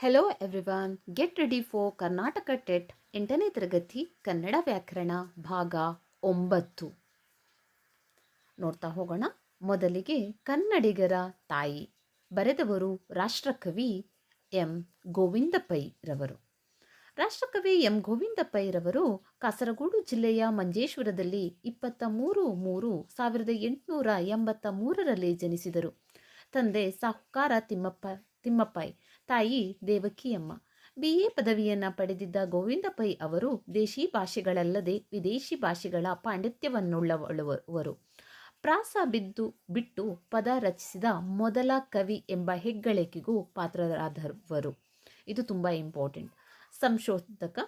Hello everyone get ready for Karnataka TET ಎಂಟನೇ ತರಗತಿ ಕನ್ನಡ ವ್ಯಾಕರಣ ಭಾಗ ಒಂಬತ್ತು ನೋಡ್ತಾ ಹೋಗೋಣ. ಮೊದಲಿಗೆ ಕನ್ನಡಿಗರ ತಾಯಿ. ಬರೆದವರು ರಾಷ್ಟ್ರಕವಿ ಎಂ. ಗೋವಿಂದ ಪೈ ರವರು. ರಾಷ್ಟ್ರಕವಿ ಎಂ. ಗೋವಿಂದ ಪೈ ರವರು ಕಾಸರಗೋಡು ಜಿಲ್ಲೆಯ ಮಂಜೇಶ್ವರದಲ್ಲಿ ಇಪ್ಪತ್ತ ಮೂರು ಮೂರು ಸಾವಿರದ ಎಂಟುನೂರ ಎಂಬತ್ತ ಮೂರರಲ್ಲಿ ಜನಿಸಿದರು. ತಂದೆ ಸಾಹುಕಾರ ತಿಮ್ಮಪ್ಪ ತಿಮ್ಮಪ್ಪಾಯ್ ತಾಯಿ ದೇವಕಿಯಮ್ಮ. ಬಿ ಎ ಪದವಿಯನ್ನು ಪಡೆದಿದ್ದ ಗೋವಿಂದ ಪೈ ಅವರು ದೇಶಿ ಭಾಷೆಗಳಲ್ಲದೆ ವಿದೇಶಿ ಭಾಷೆಗಳ ಪಾಂಡಿತ್ಯವನ್ನುಳ್ಳವರು ಪ್ರಾಸ ಬಿದ್ದು ಬಿಟ್ಟು ಪದ ರಚಿಸಿದ ಮೊದಲ ಕವಿ ಎಂಬ ಹೆಗ್ಗಳಿಕೆಗೂ ಪಾತ್ರರಾದವರು. ಇದು ತುಂಬ ಇಂಪಾರ್ಟೆಂಟ್. ಸಂಶೋಧಕ,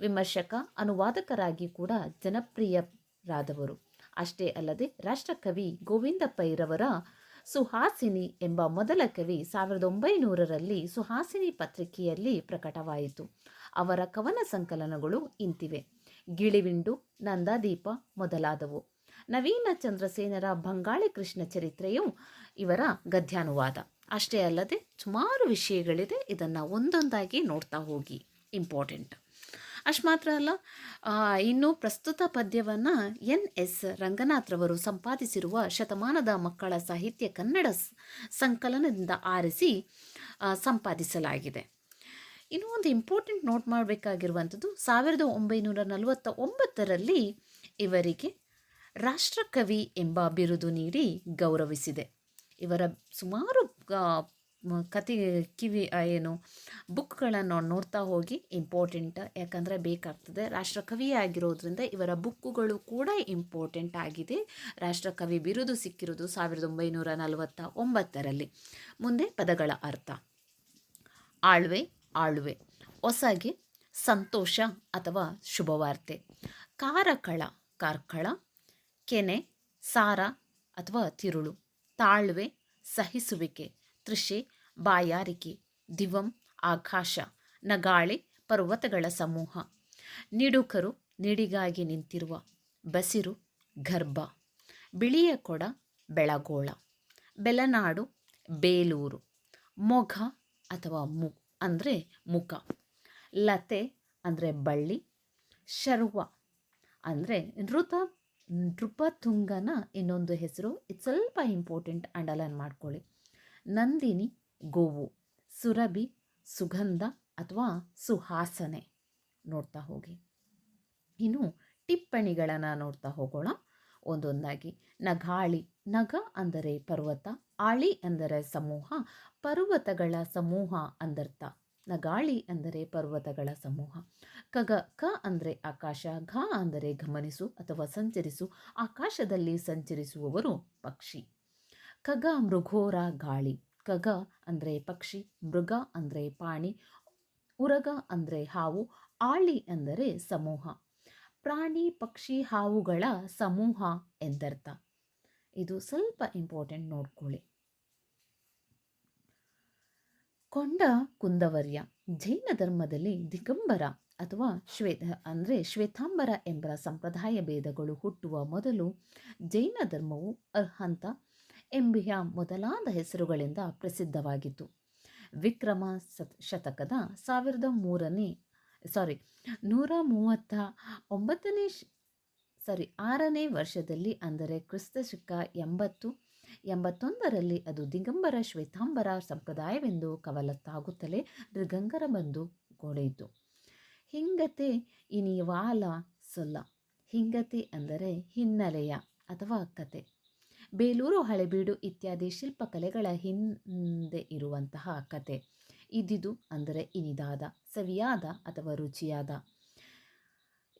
ವಿಮರ್ಶಕ, ಅನುವಾದಕರಾಗಿ ಕೂಡ ಜನಪ್ರಿಯರಾದವರು. ಅಷ್ಟೇ ಅಲ್ಲದೆ ರಾಷ್ಟ್ರಕವಿ ಗೋವಿಂದ ಪೈರವರ ಸುಹಾಸಿನಿ ಎಂಬ ಮೊದಲ ಕವಿ ಸಾವಿರದ ಒಂಬೈನೂರರಲ್ಲಿ ಸುಹಾಸಿನಿ ಪತ್ರಿಕೆಯಲ್ಲಿ ಪ್ರಕಟವಾಯಿತು. ಅವರ ಕವನ ಸಂಕಲನಗಳು ಇಂತಿವೆ. ಗಿಳಿವಿಂಡು, ನಂದಾದೀಪ ಮೊದಲಾದವು. ನವೀನ ಚಂದ್ರಸೇನರ ಬಂಗಾಳಿ ಕೃಷ್ಣ ಚರಿತ್ರೆಯು ಇವರ ಗದ್ಯಾನುವಾದ. ಅಷ್ಟೇ ಅಲ್ಲದೆ ಸುಮಾರು ವಿಷಯಗಳಿದೆ. ಇದನ್ನು ಒಂದೊಂದಾಗಿ ನೋಡ್ತಾ ಹೋಗಿ. ಇಂಪಾರ್ಟೆಂಟ್. ಅಷ್ಟು ಮಾತ್ರ ಅಲ್ಲ ಇನ್ನು ಪ್ರಸ್ತುತ ಪದ್ಯವನ್ನು ಎನ್ ಎಸ್ ರಂಗನಾಥ್ರವರು ಸಂಪಾದಿಸಿರುವ ಶತಮಾನದ ಮಕ್ಕಳ ಸಾಹಿತ್ಯ ಕನ್ನಡ ಸಂಕಲನದಿಂದ ಆರಿಸಿ ಸಂಪಾದಿಸಲಾಗಿದೆ. ಇನ್ನೂ ಒಂದು ಇಂಪಾರ್ಟೆಂಟ್ ನೋಟ್ ಮಾಡಬೇಕಾಗಿರುವಂಥದ್ದು, ಸಾವಿರದ ಒಂಬೈನೂರ ನಲವತ್ತ ಒಂಬತ್ತರಲ್ಲಿ ಇವರಿಗೆ ರಾಷ್ಟ್ರಕವಿ ಎಂಬ ಬಿರುದು ನೀಡಿ ಗೌರವಿಸಿದೆ. ಇವರ ಸುಮಾರು ಕತೆ ಕಿವಿ ಏನು, ಬುಕ್ಗಳನ್ನು ನೋಡ್ತಾ ಹೋಗಿ ಇಂಪಾರ್ಟೆಂಟ್ ಯಾಕಂದರೆ ಬೇಕಾಗ್ತದೆ. ರಾಷ್ಟ್ರಕವಿ ಆಗಿರೋದ್ರಿಂದ ಇವರ ಬುಕ್ಕುಗಳು ಕೂಡ ಇಂಪಾರ್ಟೆಂಟ್ ಆಗಿದೆ. ರಾಷ್ಟ್ರಕವಿ ಬಿರುದು ಸಿಕ್ಕಿರೋದು ಸಾವಿರದ ಒಂಬೈನೂರ ನಲವತ್ತ ಒಂಬತ್ತರಲ್ಲಿ ಮುಂದೆ ಪದಗಳ ಅರ್ಥ. ಆಳ್ವೆ ಆಳ್ವೆ. ಹೊಸಗೆ, ಸಂತೋಷ ಅಥವಾ ಶುಭವಾರ್ತೆ. ಕಾರಕಳ, ಕಾರ್ಕಳ. ಕೆನೆ, ಸಾರ ಅಥವಾ ತಿರುಳು. ತಾಳ್ವೆ, ಸಹಿಸುವಿಕೆ. ತೃಷೆ, ಬಾಯಾರಿಕೆ, ದಿವಂ, ಆಕಾಶ, ನಗಾಳೆ, ಪರ್ವತಗಳ ಸಮೂಹ. ನಿಡುಕರು ನಿಡಿಗಾಗಿ ನಿಂತಿರುವ ಬಸಿರು, ಗರ್ಭ. ಬಿಳಿಯ ಕೊಡ, ಬೆಳಗೋಳ. ಬೆಲನಾಡು, ಬೇಲೂರು. ಮೊಘ ಅಥವಾ ಮು ಅಂದರೆ ಮುಖ. ಲತೆ ಅಂದರೆ ಬಳ್ಳಿ. ಶರ್ವ ಅಂದರೆ ನೃತ, ನೃಪತುಂಗನ ಇನ್ನೊಂದು ಹೆಸರು. ಇದು ಸ್ವಲ್ಪ ಇಂಪಾರ್ಟೆಂಟ್ ಅಂಡರ್ಲೈನ್ ಮಾಡ್ಕೊಳ್ಳಿ. ನಂದಿನಿ, ಗೋವು, ಸುರಭಿ, ಸುಗಂಧ ಅಥವಾ ಸುಹಾಸನೆ ನೋಡ್ತಾ ಹೋಗಿ. ಇನ್ನು ಟಿಪ್ಪಣಿಗಳನ್ನು ನೋಡ್ತಾ ಹೋಗೋಣ. ಒಂದೊಂದಾಗಿ ನಗಾಳಿ, ನಗ ಅಂದರೆ ಪರ್ವತ, ಆಳಿ ಅಂದರೆ ಸಮೂಹ, ಪರ್ವತಗಳ ಸಮೂಹ ಅಂದರ್ಥ. ನಗಾಳಿ ಅಂದರೆ ಪರ್ವತಗಳ ಸಮೂಹ. ಕಗ, ಕ ಅಂದರೆ ಆಕಾಶ, ಘ ಅಂದರೆ ಗಮನಿಸು ಅಥವಾ ಸಂಚರಿಸು. ಆಕಾಶದಲ್ಲಿ ಸಂಚರಿಸುವವರು ಪಕ್ಷಿ. ಖಗ ಮೃಘೋರ ಗಾಳಿ. ಖಗ ಅಂದರೆ ಪಕ್ಷಿ, ಮೃಗ ಅಂದರೆ ಪಾಣಿ ಉರಗ ಅಂದರೆ ಹಾವು, ಆಳಿ ಅಂದರೆ ಸಮೂಹ. ಪ್ರಾಣಿ, ಪಕ್ಷಿ, ಹಾವುಗಳ ಸಮೂಹ ಎಂದರ್ಥ. ಇದು ಸ್ವಲ್ಪ ಇಂಪಾರ್ಟೆಂಟ್ ನೋಡ್ಕೊಳ್ಳಿ. ಕೊಂಡ ಕುಂದವರ್ಯ, ಜೈನ ಧರ್ಮದಲ್ಲಿ ದಿಗಂಬರ ಅಥವಾ ಶ್ವೇತ ಅಂದರೆ ಶ್ವೇತಾಂಬರ ಎಂಬ ಸಂಪ್ರದಾಯ ಭೇದಗಳು ಹುಟ್ಟುವ ಮೊದಲು ಜೈನ ಧರ್ಮವು ಅರ್ಹಂತ ಎಂಬಿಯ ಮೊದಲಾದ ಹೆಸರುಗಳಿಂದ ಪ್ರಸಿದ್ಧವಾಗಿತ್ತು ವಿಕ್ರಮ ಶತಕದ ಸಾವಿರದ ಮೂರನೇ ಸಾರಿ ನೂರ ಮೂವತ್ತ ಒಂಬತ್ತನೇ ಸಾರಿ ಆರನೇ ವರ್ಷದಲ್ಲಿ, ಅಂದರೆ ಕ್ರಿಸ್ತ ಶಕ ಎಂಬತ್ತು, ಎಂಬತ್ತೊಂದರಲ್ಲಿ ಅದು ದಿಗಂಬರ ಶ್ವೇತಾಂಬರ ಸಂಪ್ರದಾಯವೆಂದು ಕವಲತ್ತಾಗುತ್ತಲೇ ಮೃಗಂಗರ ಬಂದು ಗೋಡೆಯಿತು ಹಿಂಗತೆ ಇನಿವಾಲ ಸೊಲ್ಲ, ಹಿಂಗತೆ ಅಂದರೆ ಹಿನ್ನೆಲೆಯ ಅಥವಾ ಕತೆ. ಬೇಲೂರು ಹಳೆಬೀಡು ಇತ್ಯಾದಿ ಶಿಲ್ಪಕಲೆಗಳ ಹಿಂದೆ ಇರುವಂತಹ ಕತೆ. ಇದಿದು ಅಂದರೆ ಇನಿದಾದ, ಸವಿಯಾದ ಅಥವಾ ರುಚಿಯಾದ.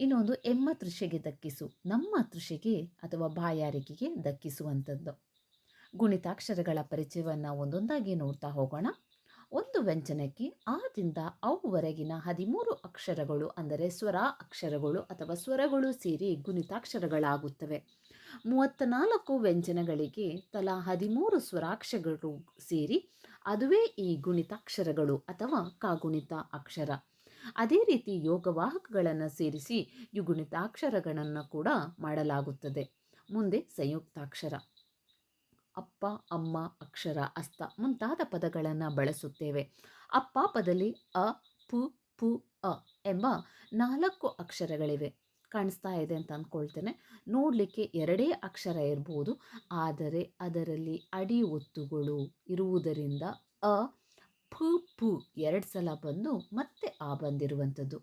ಇನ್ನೊಂದು, ಎಮ್ಮ ತೃಷೆಗೆ ದಕ್ಕಿಸು, ನಮ್ಮ ತೃಷೆಗೆ ಅಥವಾ ಬಾಯಾರಿಕೆಗೆ ದಕ್ಕಿಸುವಂಥದ್ದು. ಗುಣಿತಾಕ್ಷರಗಳ ಪರಿಚಯವನ್ನು ಒಂದೊಂದಾಗಿ ನೋಡ್ತಾ ಹೋಗೋಣ. ಒಂದು ವ್ಯಂಜನಕ್ಕೆ ಆದಿಂದ ಅವುವರೆಗಿನ ಹದಿಮೂರು ಅಕ್ಷರಗಳು ಅಂದರೆ ಸ್ವರ ಅಕ್ಷರಗಳು ಅಥವಾ ಸ್ವರಗಳು ಸೇರಿ ಗುಣಿತಾಕ್ಷರಗಳಾಗುತ್ತವೆ. ಮೂವತ್ತ ನಾಲ್ಕು ವ್ಯಂಜನಗಳಿಗೆ ತಲಾ ಹದಿಮೂರು ಸ್ವರಾಕ್ಷರಗಳು ಸೇರಿ ಅದುವೇ ಈ ಗುಣಿತಾಕ್ಷರಗಳು ಅಥವಾ ಕಾಗುಣಿತ ಅಕ್ಷರ ಅದೇ ರೀತಿ ಯೋಗವಾಹಕಗಳನ್ನು ಸೇರಿಸಿ ಯುಗುಣಿತಾಕ್ಷರಗಳನ್ನು ಕೂಡ ಮಾಡಲಾಗುತ್ತದೆ. ಮುಂದೆ ಸಂಯುಕ್ತಾಕ್ಷರ. ಅಪ್ಪ, ಅಮ್ಮ, ಅಕ್ಷರ, ಅಸ್ತ ಮುಂತಾದ ಪದಗಳನ್ನು ಬಳಸುತ್ತೇವೆ. ಅಪ್ಪ ಪದದಲ್ಲಿ ಅ, ಪು ಪು, ಅ ಎಂಬ ನಾಲ್ಕು ಅಕ್ಷರಗಳಿವೆ. ಕಾಣಿಸ್ತಾ ಇದೆ ಅಂತ ಅಂದ್ಕೊಳ್ತೇನೆ ನೋಡಲಿಕ್ಕೆ ಎರಡೇ ಅಕ್ಷರ ಇರ್ಬೋದು. ಆದರೆ ಅದರಲ್ಲಿ ಅಡಿ ಒತ್ತುಗಳು ಇರುವುದರಿಂದ ಅ ಪು ಪು ಎರಡು ಸಲ ಬಂದು ಮತ್ತೆ ಆ ಬಂದಿರುವಂಥದ್ದು.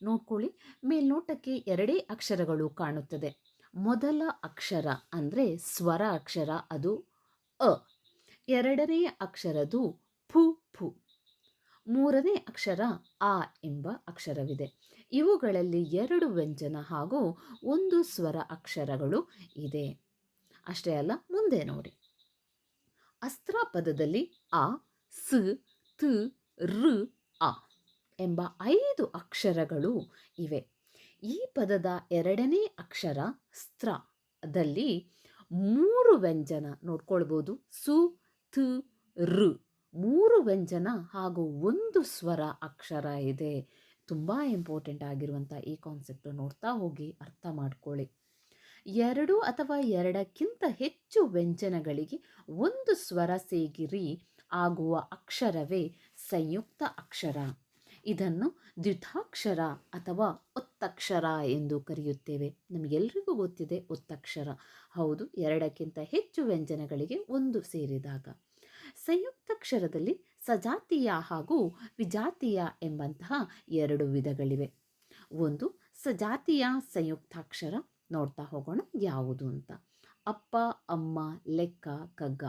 ನೋಡ್ಕೊಳ್ಳಿ. ಮೇಲ್ನೋಟಕ್ಕೆ ಎರಡೇ ಅಕ್ಷರಗಳು ಕಾಣುತ್ತದೆ. ಮೊದಲ ಅಕ್ಷರ ಅಂದರೆ ಸ್ವರ ಅಕ್ಷರ ಅದು ಅ. ಎರಡನೇ ಅಕ್ಷರದು ಫು ಫು. ಮೂರನೇ ಅಕ್ಷರ ಆ ಎಂಬ ಅಕ್ಷರವಿದೆ. ಇವುಗಳಲ್ಲಿ ಎರಡು ವ್ಯಂಜನ ಹಾಗೂ ಒಂದು ಸ್ವರ ಅಕ್ಷರಗಳು ಇದೆ. ಅಷ್ಟೇ ಅಲ್ಲ, ಮುಂದೆ ನೋಡಿ. ಅಸ್ತ್ರ ಪದದಲ್ಲಿ ಆ, ಸ, ತ ಋ ಅ ಎಂಬ ಐದು ಅಕ್ಷರಗಳು ಇವೆ. ಈ ಪದದ ಎರಡನೇ ಅಕ್ಷರ ಸ್ತ್ರದಲ್ಲಿ ಮೂರು ವ್ಯಂಜನ ನೋಡ್ಕೊಳ್ಬೋದು. ಸು, ತ ಋ ಮೂರು ವ್ಯಂಜನ ಹಾಗೂ ಒಂದು ಸ್ವರ ಅಕ್ಷರ ಇದೆ. ತುಂಬ ಇಂಪಾರ್ಟೆಂಟ್ ಆಗಿರುವಂಥ ಈ ಕಾನ್ಸೆಪ್ಟ್ ನೋಡ್ತಾ ಹೋಗಿ ಅರ್ಥ ಮಾಡ್ಕೊಳ್ಳಿ. ಎರಡು ಅಥವಾ ಎರಡಕ್ಕಿಂತ ಹೆಚ್ಚು ವ್ಯಂಜನಗಳಿಗೆ ಒಂದು ಸ್ವರ ಸೇಗಿರಿ ಆಗುವ ಅಕ್ಷರವೇ ಸಂಯುಕ್ತ ಅಕ್ಷರ. ಇದನ್ನು ದ್ವಿತಾಕ್ಷರ ಅಥವಾ ಒತ್ತಕ್ಷರ ಎಂದು ಕರೆಯುತ್ತೇವೆ. ನಮಗೆಲ್ರಿಗೂ ಗೊತ್ತಿದೆ ಒತ್ತಕ್ಷರ. ಹೌದು, ಎರಡಕ್ಕಿಂತ ಹೆಚ್ಚು ವ್ಯಂಜನಗಳಿಗೆ ಒಂದು ಸೇರಿದಾಗ. ಸಂಯುಕ್ತಾಕ್ಷರದಲ್ಲಿ ಸಜಾತೀಯ ಹಾಗೂ ವಿಜಾತೀಯ ಎಂಬಂತಹ ಎರಡು ವಿಧಗಳಿವೆ. ಒಂದು, ಸಜಾತೀಯ ಸಂಯುಕ್ತಾಕ್ಷರ. ನೋಡ್ತಾ ಹೋಗೋಣ ಯಾವುದು ಅಂತ. ಅಪ್ಪ, ಅಮ್ಮ, ಲೆಕ್ಕ, ಕಗ್ಗ.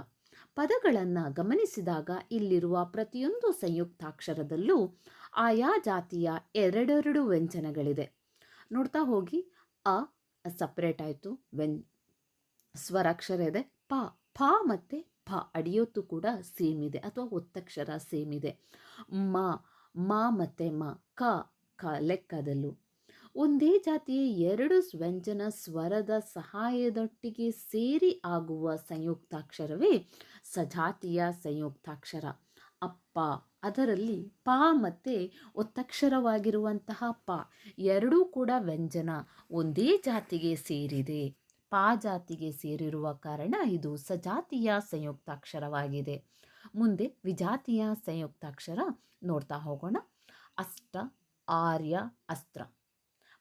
ಪದಗಳನ್ನು ಗಮನಿಸಿದಾಗ ಇಲ್ಲಿರುವ ಪ್ರತಿಯೊಂದು ಸಂಯುಕ್ತಾಕ್ಷರದಲ್ಲೂ ಆಯಾ ಜಾತಿಯ ಎರಡೆರಡು ವ್ಯಂಜನಗಳಿದೆ. ನೋಡ್ತಾ ಹೋಗಿ. ಅ ಸಪ್ರೇಟ್ ಆಯಿತು. ವ್ಯಂ ಸ್ವರಾಕ್ಷರ ಇದೆ. ಪ ಫ ಮತ್ತು ಫ ಅಡಿಯೋತ್ತು ಕೂಡ ಸೇಮ್ ಇದೆ ಅಥವಾ ಒತ್ತಕ್ಷರ ಸೇಮ್ ಇದೆ. ಮ ಮ ಮತ್ತು ಮ, ಕ ಕ ಲೆಕ್ಕದಲ್ಲೂ. ಒಂದೇ ಜಾತಿಯ ಎರಡು ವ್ಯಂಜನ ಸ್ವರದ ಸಹಾಯದೊಟ್ಟಿಗೆ ಸೇರಿ ಆಗುವ ಸಂಯುಕ್ತಾಕ್ಷರವೇ ಸಜಾತಿಯ ಸಂಯುಕ್ತಾಕ್ಷರ. ಅಪ್ಪ ಅದರಲ್ಲಿ ಪ ಮತ್ತು ಒತ್ತಕ್ಷರವಾಗಿರುವಂತಹ ಪ ಎರಡೂ ಕೂಡ ವ್ಯಂಜನ ಒಂದೇ ಜಾತಿಗೆ ಸೇರಿದೆ. ಪಾ ಜಾತಿಗೆ ಸೇರಿರುವ ಕಾರಣ ಇದು ಸಜಾತಿಯ ಸಂಯುಕ್ತಾಕ್ಷರವಾಗಿದೆ. ಮುಂದೆ ವಿಜಾತಿಯ ಸಂಯುಕ್ತಾಕ್ಷರ ನೋಡ್ತಾ ಹೋಗೋಣ. ಅಷ್ಟ, ಆರ್ಯ, ಅಸ್ತ್ರ.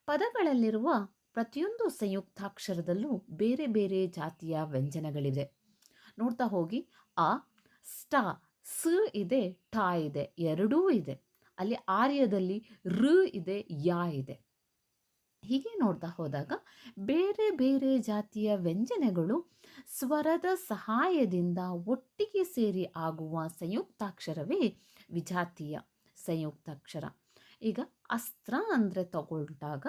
ಪದಗಳಲ್ಲಿರುವ ಪ್ರತಿಯೊಂದು ಸಂಯುಕ್ತಾಕ್ಷರದಲ್ಲೂ ಬೇರೆ ಬೇರೆ ಜಾತಿಯ ವ್ಯಂಜನಗಳಿವೆ. ನೋಡ್ತಾ ಹೋಗಿ. ಆ ಸ್ಟ ಸ ಇದೆ, ಠಾ ಇದೆ, ಎರಡೂ ಇದೆ. ಅಲ್ಲಿ ಆರ್ಯದಲ್ಲಿ ಋ ಇದೆ, ಯಾ ಇದೆ. ಹೀಗೆ ನೋಡ್ತಾ ಹೋದಾಗ ಬೇರೆ ಬೇರೆ ಜಾತಿಯ ವ್ಯಂಜನಗಳು ಸ್ವರದ ಸಹಾಯದಿಂದ ಒಟ್ಟಿಗೆ ಸೇರಿ ಆಗುವ ಸಂಯುಕ್ತಾಕ್ಷರವೇ ವಿಜಾತೀಯ ಸಂಯುಕ್ತಾಕ್ಷರ. ಈಗ ಅಸ್ತ್ರ ಅಂದರೆ ತಗೊಂಡಾಗ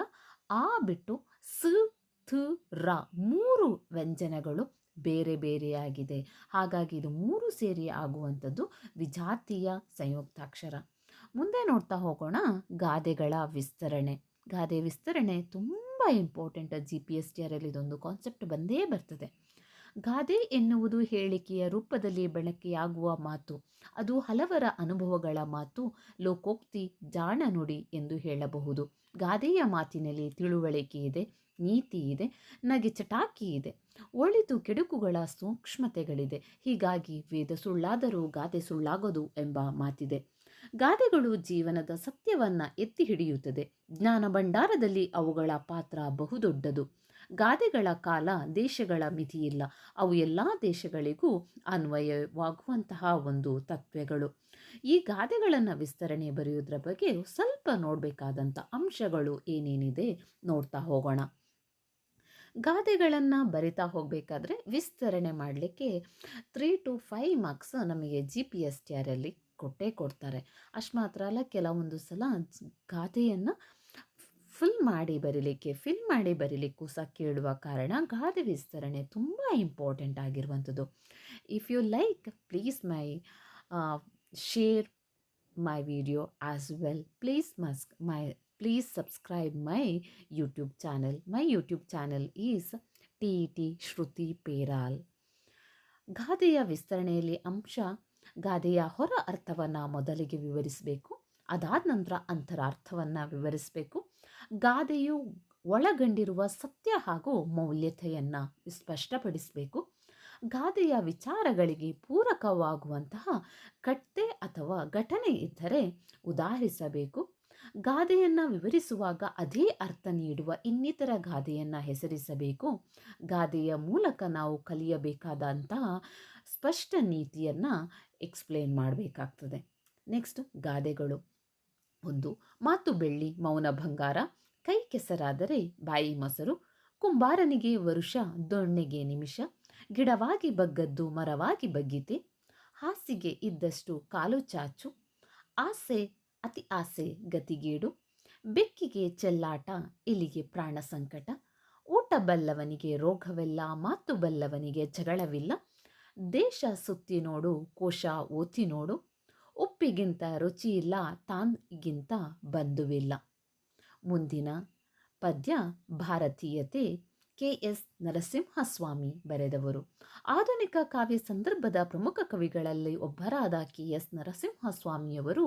ಆ ಬಿಟ್ಟು ಸ, ಥ, ರ ಮೂರು ವ್ಯಂಜನಗಳು ಬೇರೆ ಬೇರೆಯಾಗಿದೆ. ಹಾಗಾಗಿ ಇದು ಮೂರು ಸೇರಿ ಆಗುವಂಥದ್ದು ವಿಜಾತೀಯ ಸಂಯುಕ್ತಾಕ್ಷರ. ಮುಂದೆ ನೋಡ್ತಾ ಹೋಗೋಣ ಗಾದೆಗಳ ವಿಸ್ತರಣೆ. ಗಾದೆ ವಿಸ್ತರಣೆ ತುಂಬ important G P S T ಆರಲ್ಲಿ ಇದೊಂದು ಕಾನ್ಸೆಪ್ಟ್ ಬಂದೇ ಬರ್ತದೆ. ಗಾದೆ ಎನ್ನುವುದು ಹೇಳಿಕೆಯ ರೂಪದಲ್ಲಿ ಬಳಕೆಯಾಗುವ ಮಾತು, ಅದು ಹಲವರ ಅನುಭವಗಳ ಮಾತು, ಲೋಕೋಕ್ತಿ, ಜಾಣ ನುಡಿ ಎಂದು ಹೇಳಬಹುದು. ಗಾದೆಯ ಮಾತಿನಲ್ಲಿ ತಿಳುವಳಿಕೆ ಇದೆ. ನೀತಿ ಇದೆ ನಗೆ ಚಟಾಕಿ ಇದೆ, ಒಳಿತು ಕೆಡುಕುಗಳ ಸೂಕ್ಷ್ಮತೆಗಳಿದೆ. ಹೀಗಾಗಿ ವೇದ ಸುಳ್ಳಾದರೂ ಗಾದೆ ಸುಳ್ಳಾಗದು ಎಂಬ ಮಾತಿದೆ. ಗಾದೆಗಳು ಜೀವನದ ಸತ್ಯವನ್ನ ಎತ್ತಿ ಹಿಡಿಯುತ್ತದೆ. ಜ್ಞಾನ ಭಂಡಾರದಲ್ಲಿ ಅವುಗಳ ಪಾತ್ರ ಬಹುದೊಡ್ಡದು. ಗಾದೆಗಳ ಕಾಲ ದೇಶಗಳ ಮಿತಿಯಿಲ್ಲ. ಅವು ಎಲ್ಲ ದೇಶಗಳಿಗೂ ಅನ್ವಯವಾಗುವಂತಹ ಒಂದು ತತ್ವಗಳು. ಈ ಗಾದೆಗಳನ್ನು ವಿಸ್ತರಣೆ ಬರೆಯೋದ್ರ ಬಗ್ಗೆ ಸ್ವಲ್ಪ ನೋಡಬೇಕಾದಂಥ ಅಂಶಗಳು ಏನೇನಿದೆ ನೋಡ್ತಾ ಹೋಗೋಣ. ಗಾದೆಗಳನ್ನು ಬರಿತಾ ಹೋಗಬೇಕಾದ್ರೆ ವಿಸ್ತರಣೆ ಮಾಡಲಿಕ್ಕೆ ತ್ರೀ ಟು ಫೈವ್ ಮಾರ್ಕ್ಸ್ ನಮಗೆ ಜಿ ಪಿ ಎಸ್ ಟಿ ಆರಲ್ಲಿ ಕೊಟ್ಟೇ ಕೊಡ್ತಾರೆ. ಅಷ್ಟು ಮಾತ್ರ ಅಲ್ಲ, ಕೆಲವೊಂದು ಸಲ ಗಾದೆಯನ್ನು ಫುಲ್ ಮಾಡಿ ಬರೀಲಿಕ್ಕೆ ಫಿಲ್ ಮಾಡಿ ಬರೀಲಿಕ್ಕೂ ಸಹ ಕೇಳುವ ಕಾರಣ ಗಾದೆ ವಿಸ್ತರಣೆ ತುಂಬ ಇಂಪಾರ್ಟೆಂಟ್ ಆಗಿರುವಂಥದ್ದು. If you like please my share my video as well please Musk my please subscribe my YouTube channel my YouTube channel is T T Shruti ಪೇರಾಲ್ ಗಾದೆಯ ವಿಸ್ತರಣೆಯಲ್ಲಿ ಅಂಶ ಗಾದೆಯ ಹೊರ ಅರ್ಥವನ್ನು ಮೊದಲಿಗೆ ವಿವರಿಸಬೇಕು, ಅದಾದ ನಂತರ ಅಂತರಾರ್ಥವನ್ನು ವಿವರಿಸಬೇಕು. ಗಾದೆಯು ಒಳಗೊಂಡಿರುವ ಸತ್ಯ ಹಾಗೂ ಮೌಲ್ಯತೆಯನ್ನು ಸ್ಪಷ್ಟಪಡಿಸಬೇಕು. ಗಾದೆಯ ವಿಚಾರಗಳಿಗೆ ಪೂರಕವಾಗುವಂತಹ ಕಟ್ಟೆ ಅಥವಾ ಘಟನೆ ಇದ್ದರೆ ಉದಾಹರಿಸಬೇಕು. ಗಾದೆಯನ್ನು ವಿವರಿಸುವಾಗ ಅದೇ ಅರ್ಥ ನೀಡುವ ಇನ್ನಿತರ ಗಾದೆಯನ್ನು ಹೆಸರಿಸಬೇಕು. ಗಾದೆಯ ಮೂಲಕ ನಾವು ಕಲಿಯಬೇಕಾದಂತಹ ಸ್ಪಷ್ಟ ನೀತಿಯನ್ನು ಎಕ್ಸ್ಪ್ಲೇನ್ ಮಾಡಬೇಕಾಗ್ತದೆ. ನೆಕ್ಸ್ಟ್ ಗಾದೆಗಳು. ಒಂದು, ಮಾತು ಬೆಳ್ಳಿ, ಮೌನ ಬಂಗಾರ ಕೈ ಕೆಸರಾದರೆ ಬಾಯಿ ಮೊಸರು. ಕುಂಬಾರನಿಗೆ ವರುಷ ದೊಣ್ಣೆಗೆ ನಿಮಿಷ, ಗಿಡವಾಗಿ ಬಗ್ಗದ್ದು ಮರವಾಗಿ ಬಗ್ಗಿತೆ, ಹಾಸಿಗೆ ಇದ್ದಷ್ಟು ಕಾಲು ಚಾಚು, ಆಸೆ ಅತಿ ಆಸೆ ಗತಿಗೇಡು, ಬೆಕ್ಕಿಗೆ ಚೆಲ್ಲಾಟ ಇಲ್ಲಿಗೆ ಪ್ರಾಣ ಸಂಕಟ, ಊಟ ಬಲ್ಲವನಿಗೆ ರೋಗವೆಲ್ಲ, ಮಾತು ಬಲ್ಲವನಿಗೆ ಜಗಳವಿಲ್ಲ, ದೇಶ ಸುತ್ತಿ ನೋಡು, ಕೋಶ ಓತಿ ನೋಡು, ಉಪ್ಪಿಗಿಂತ ರುಚಿಯಿಲ್ಲ, ತಾನ್ಗಿಂತ ಬಂಧುವಿಲ್ಲ. ಮುಂದಿನ ಪದ್ಯ ಭಾರತೀಯತೆ ಕೆ ಎಸ್ ನರಸಿಂಹಸ್ವಾಮಿ ಬರೆದವರು. ಆಧುನಿಕ ಕಾವ್ಯ ಸಂದರ್ಭದ ಪ್ರಮುಖ ಕವಿಗಳಲ್ಲಿ ಒಬ್ಬರಾದ ಕೆ ಎಸ್ ನರಸಿಂಹಸ್ವಾಮಿಯವರು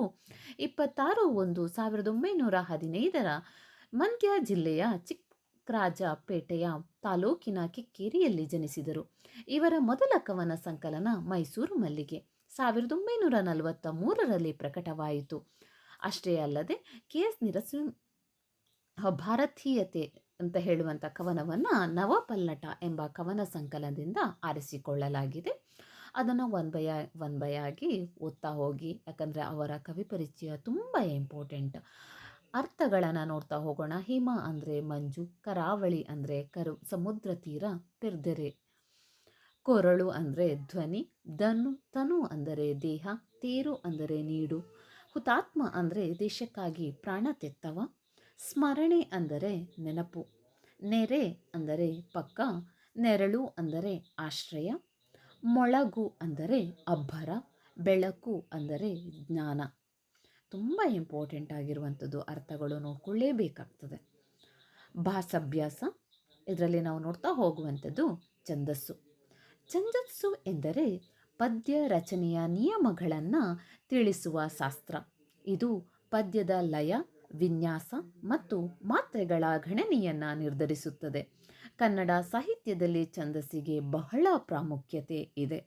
ಇಪ್ಪತ್ತಾರು ಒಂದು ಸಾವಿರದ ಒಂಬೈನೂರ ಹದಿನೈದರ ಮಂಡ್ಯ ಜಿಲ್ಲೆಯ ಚಿಕ್ಕರಾಜಪೇಟೆಯ ತಾಲೂಕಿನ ಕಿಕ್ಕೇರಿಯಲ್ಲಿ ಜನಿಸಿದರು. ಇವರ ಮೊದಲ ಕವನ ಸಂಕಲನ ಮೈಸೂರು ಮಲ್ಲಿಗೆ. ಸಾವಿರದ ಒಂಬೈನೂರ ನಲವತ್ತ ಮೂರರಲ್ಲಿ ಪ್ರಕಟವಾಯಿತು. ಅಷ್ಟೇ ಅಲ್ಲದೆ ಕೆ ಎಸ್ ನರಸಿಂಹ ಭಾರತೀಯತೆ ಅಂತ ಹೇಳುವಂಥ ಕವನವನ್ನು ನವಪಲ್ಲಟ ಎಂಬ ಕವನ ಸಂಕಲನದಿಂದ ಆರಿಸಿಕೊಳ್ಳಲಾಗಿದೆ. ಅದನ್ನು ಒನ್ ಬೈ ಒನ್ ಬೈ ಆಗಿ ಓದ್ತಾ ಹೋಗಿ, ಯಾಕಂದರೆ ಅವರ ಕವಿ ಪರಿಚಯ ತುಂಬ ಇಂಪಾರ್ಟೆಂಟ್ ಅರ್ಥಗಳನ್ನು ನೋಡ್ತಾ ಹೋಗೋಣ. ಹಿಮ ಅಂದರೆ ಮಂಜು, ಕರಾವಳಿ ಅಂದರೆ ಕರು, ಸಮುದ್ರ ತೀರ ಪೆರ್ದೆರೆ ಕೊರಳು ಅಂದರೆ ಧ್ವನಿ ದನು ತನು ಅಂದರೆ ದೇಹ, ತೇರು ಅಂದರೆ ನೀಡು. ಹುತಾತ್ಮ ಅಂದರೆ ದೇಶಕ್ಕಾಗಿ ಪ್ರಾಣ ತೆತ್ತವ. ಸ್ಮರಣೆ ಅಂದರೆ ನೆನಪು, ನೆರೆ ಅಂದರೆ ಪಕ್ಕ, ನೆರಳು ಅಂದರೆ ಆಶ್ರಯ, ಮೊಳಗು ಅಂದರೆ ಅಬ್ಬರ, ಬೆಳಕು ಅಂದರೆ ಜ್ಞಾನ. ತುಂಬ ಇಂಪಾರ್ಟೆಂಟ್ ಆಗಿರುವಂಥದ್ದು ಅರ್ಥಗಳು ನೋಡ್ಕೊಳ್ಳೇಬೇಕಾಗ್ತದೆ. ಭಾಸಭ್ಯಾಸ, ಇದರಲ್ಲಿ ನಾವು ನೋಡ್ತಾ ಹೋಗುವಂಥದ್ದು ಛಂದಸ್ಸು. ಛಂದಸ್ಸು ಎಂದರೆ ಪದ್ಯ ರಚನೆಯ ನಿಯಮಗಳನ್ನು ತಿಳಿಸುವ ಶಾಸ್ತ್ರ. ಇದು ಪದ್ಯದ ಲಯ ವಿನ್ಯಾಸ ಮತ್ತು ಮಾತ್ರೆಗಳ ಗಣನೆಯನ್ನು ನಿರ್ಧರಿಸುತ್ತದೆ. ಕನ್ನಡ ಸಾಹಿತ್ಯದಲ್ಲಿ ಛಂದಸ್ಸಿಗೆ ಬಹಳ ಪ್ರಾಮುಖ್ಯತೆ ಇದೆ.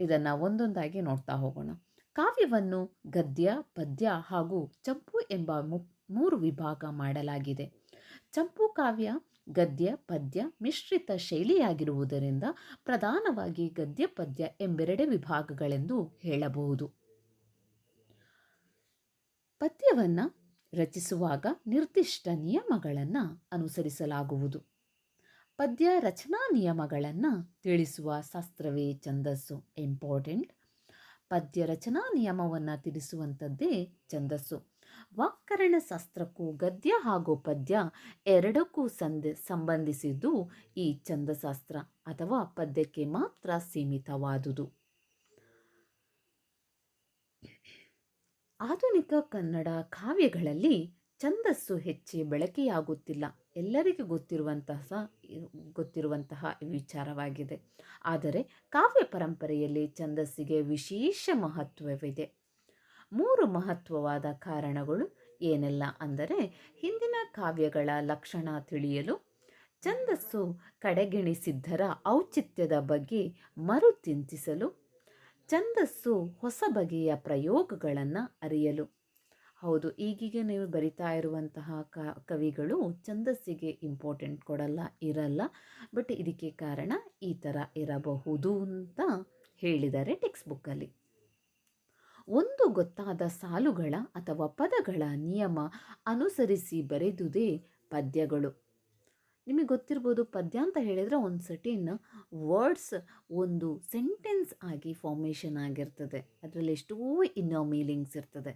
ಇದನ್ನು ಒಂದೊಂದಾಗಿ ನೋಡ್ತಾ ಹೋಗೋಣ. ಕಾವ್ಯವನ್ನು ಗದ್ಯ, ಪದ್ಯ ಹಾಗೂ ಚಂಪು ಎಂಬ ಮೂರು ವಿಭಾಗ ಮಾಡಲಾಗಿದೆ. ಚಂಪು ಕಾವ್ಯ, ಗದ್ಯ, ಪದ್ಯ ಮಿಶ್ರಿತ ಶೈಲಿಯಾಗಿರುವುದರಿಂದ ಪ್ರಧಾನವಾಗಿ ಗದ್ಯ, ಪದ್ಯ ಎಂಬೆರಡೆ ವಿಭಾಗಗಳೆಂದು ಹೇಳಬಹುದು. ಪದ್ಯವನ್ನು ರಚಿಸುವಾಗ ನಿರ್ದಿಷ್ಟ ನಿಯಮಗಳನ್ನು ಅನುಸರಿಸಲಾಗುವುದು. ಪದ್ಯ ರಚನಾ ನಿಯಮಗಳನ್ನು ತಿಳಿಸುವ ಶಾಸ್ತ್ರವೇ ಛಂದಸ್ಸು. ಇಂಪಾರ್ಟೆಂಟ್. ಪದ್ಯ ರಚನಾ ನಿಯಮವನ್ನು ತಿಳಿಸುವಂಥದ್ದೇ ಛಂದಸ್ಸು. ವ್ಯಾಕರಣ ಶಾಸ್ತ್ರಕ್ಕೂ ಗದ್ಯ ಹಾಗೂ ಪದ್ಯ ಎರಡಕ್ಕೂ ಸಂದ, ಸಂಬಂಧಿಸಿದ್ದು ಈ ಛಂದಶಾಸ್ತ್ರ ಅಥವಾ ಪದ್ಯಕ್ಕೆ ಮಾತ್ರ ಸೀಮಿತವಾದುದು. ಆಧುನಿಕ ಕನ್ನಡ ಕಾವ್ಯಗಳಲ್ಲಿ ಛಂದಸ್ಸು ಹೆಚ್ಚಿ ಬಳಕೆಯಾಗುತ್ತಿಲ್ಲ. ಎಲ್ಲರಿಗೂ ಗೊತ್ತಿರುವಂತಹ ಗೊತ್ತಿರುವಂತಹ ವಿಚಾರವಾಗಿದೆ. ಆದರೆ ಕಾವ್ಯ ಪರಂಪರೆಯಲ್ಲಿ ಛಂದಸ್ಸಿಗೆ ವಿಶೇಷ ಮಹತ್ವವಿದೆ. ಮೂರು ಮಹತ್ವವಾದ ಕಾರಣಗಳು ಏನೆಲ್ಲ ಅಂದರೆ ಹಿಂದಿನ ಕಾವ್ಯಗಳ ಲಕ್ಷಣ ತಿಳಿಯಲು, ಛಂದಸ್ಸು ಕಡೆಗಿಣಿಸಿದ್ದರ ಔಚಿತ್ಯದ ಬಗ್ಗೆ ಮರುಚಿಂತಿಸಲು ಛಂದಸ್ಸು ಹೊಸ ಬಗೆಯ ಪ್ರಯೋಗಗಳನ್ನು ಅರಿಯಲು. ಹೌದು, ಈಗೀಗ ನೀವು ಬರಿತಾ ಇರುವಂತಹ ಕವಿಗಳು ಛಂದಸ್ಸಿಗೆ ಇಂಪಾರ್ಟೆಂಟ್ ಕೊಡಲ್ಲ, ಇರಲ್ಲ. ಬಟ್ ಇದಕ್ಕೆ ಕಾರಣ ಈ ಥರ ಇರಬಹುದು ಅಂತ ಹೇಳಿದ್ದಾರೆ ಟೆಕ್ಸ್ಟ್ ಬುಕ್ಕಲ್ಲಿ ಒಂದು ಗೊತ್ತಾದ ಸಾಲುಗಳ ಅಥವಾ ಪದಗಳ ನಿಯಮ ಅನುಸರಿಸಿ ಬರೆದುದೇ ಪದ್ಯಗಳು. ನಿಮಗೆ ಗೊತ್ತಿರ್ಬೋದು ಪದ್ಯ ಅಂತ ಹೇಳಿದರೆ ಒಂದು ಸರ್ಟಿನ್ ವರ್ಡ್ಸ್ ಒಂದು ಸೆಂಟೆನ್ಸ್ ಆಗಿ ಫಾರ್ಮೇಷನ್ ಆಗಿರ್ತದೆ. ಅದರಲ್ಲಿ ಎಷ್ಟೋ ಇನ್ನೋ ಮೀನಿಂಗ್ಸ್ ಇರ್ತದೆ.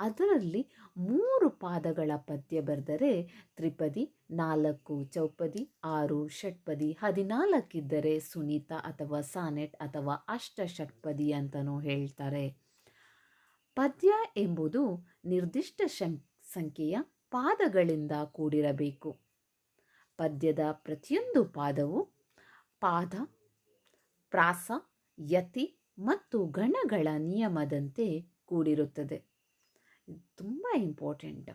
ಅದರಲ್ಲಿ ಮೂರು ಪಾದಗಳ ಪದ್ಯ ಬರೆದರೆ ತ್ರಿಪದಿ, ನಾಲ್ಕು ಚೌಪದಿ, ಆರು ಷಟ್ಪದಿ, ಹದಿನಾಲ್ಕಿದ್ದರೆ ಸುನೀತ ಅಥವಾ ಸಾನೆಟ್ ಅಥವಾ ಅಷ್ಟ ಷಟ್ಪದಿ ಅಂತಲೂ ಹೇಳ್ತಾರೆ. ಪದ್ಯ ಎಂಬುದು ನಿರ್ದಿಷ್ಟ ಸಂಖ್ಯೆಯ ಪಾದಗಳಿಂದ ಕೂಡಿರಬೇಕು. ಪದ್ಯದ ಪ್ರತಿಯೊಂದು ಪಾದವು ಪಾದ, ಪ್ರಾಸ, ಯತಿ ಮತ್ತು ಗಣಗಳ ನಿಯಮದಂತೆ ಕೂಡಿರುತ್ತದೆ. ತುಂಬ ಇಂಪಾರ್ಟೆಂಟ್.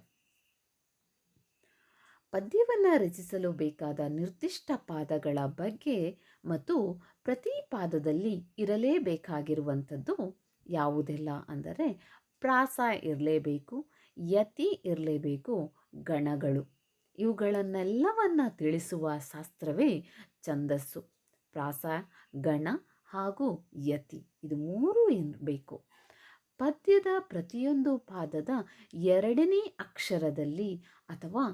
ಪದ್ಯವನ್ನು ರಚಿಸಲು ಬೇಕಾದ ನಿರ್ದಿಷ್ಟ ಪಾದಗಳ ಬಗ್ಗೆ ಮತ್ತು ಪ್ರತಿ ಪಾದದಲ್ಲಿ ಇರಲೇಬೇಕಾಗಿರುವಂಥದ್ದು ಯಾವುದೆಲ್ಲ ಅಂದರೆ ಪ್ರಾಸ ಇರಲೇಬೇಕು, ಯತಿ ಇರಲೇಬೇಕು, ಗಣಗಳು. ಇವುಗಳನ್ನೆಲ್ಲವನ್ನು ತಿಳಿಸುವ ಶಾಸ್ತ್ರವೇ ಛಂದಸ್ಸು, ಪ್ರಾಸ, ಗಣ ಹಾಗೂ ಯತಿ. ಇದು ಮೂರು ಬೇಕು. ಪದ್ಯದ ಪ್ರತಿಯೊಂದು ಪಾದದ ಎರಡನೇ ಅಕ್ಷರದಲ್ಲಿ ಅಥವಾ